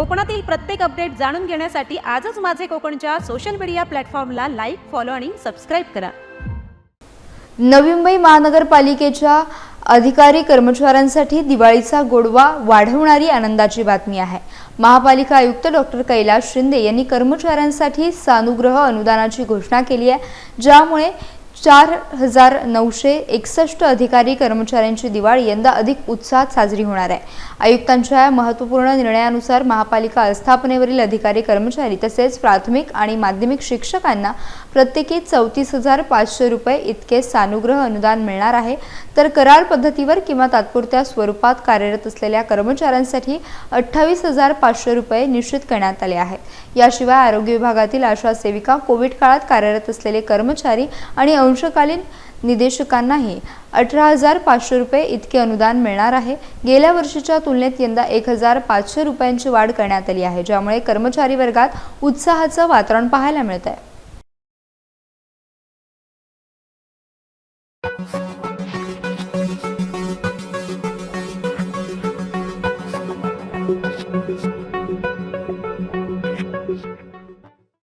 कोकणातील प्रत्येक अपडेट जाणून घेण्यासाठी आजच माझे कोकणच्या सोशल मीडिया प्लॅटफॉर्मला लाईक फॉलो आणि सबस्क्राईब करा. नवी मुंबई महानगरपालिकेच्या अधिकारी कर्मचाऱ्यांसाठी दिवाळीचा गोडवा वाढवणारी आनंदाची बातमी आहे. महापालिका आयुक्त डॉक्टर कैलास शिंदे यांनी कर्मचाऱ्यांसाठी सानुग्रह अनुदानाची घोषणा केली आहे ज्यामुळे चार हजार नऊशे एकसष्ट अधिकारी कर्मचाऱ्यांची दिवाळी यंदा अधिक उत्साहात साजरी होणार आहे. आयुक्तांच्या या महत्त्वपूर्ण निर्णयानुसार महापालिका आस्थापनेवरील अधिकारी कर्मचारी तसेच प्राथमिक आणि माध्यमिक शिक्षकांना प्रत्येकी चौतीस हजार पाचशे रुपये इतके सानुग्रह अनुदान मिळणार आहे. तर करार पद्धतीवर किंवा तात्पुरत्या स्वरूपात कार्यरत असलेल्या कर्मचाऱ्यांसाठी अठ्ठावीस हजार पाचशे रुपये निश्चित करण्यात आले आहेत याशिवाय आरोग्य विभागातील आशा सेविका कोविड काळात कार्यरत असलेले कर्मचारी आणि अंशकालीन निदेशकांनाही अठरा हजार पाचशे रुपये इतके अनुदान मिळणार आहे. गेल्या वर्षीच्या तुलनेत यंदा एक हजार पाचशे रुपयांची वाढ करण्यात आली आहे ज्यामुळे कर्मचारी वर्गात उत्साहाचं वातावरण पाहायला मिळत आहे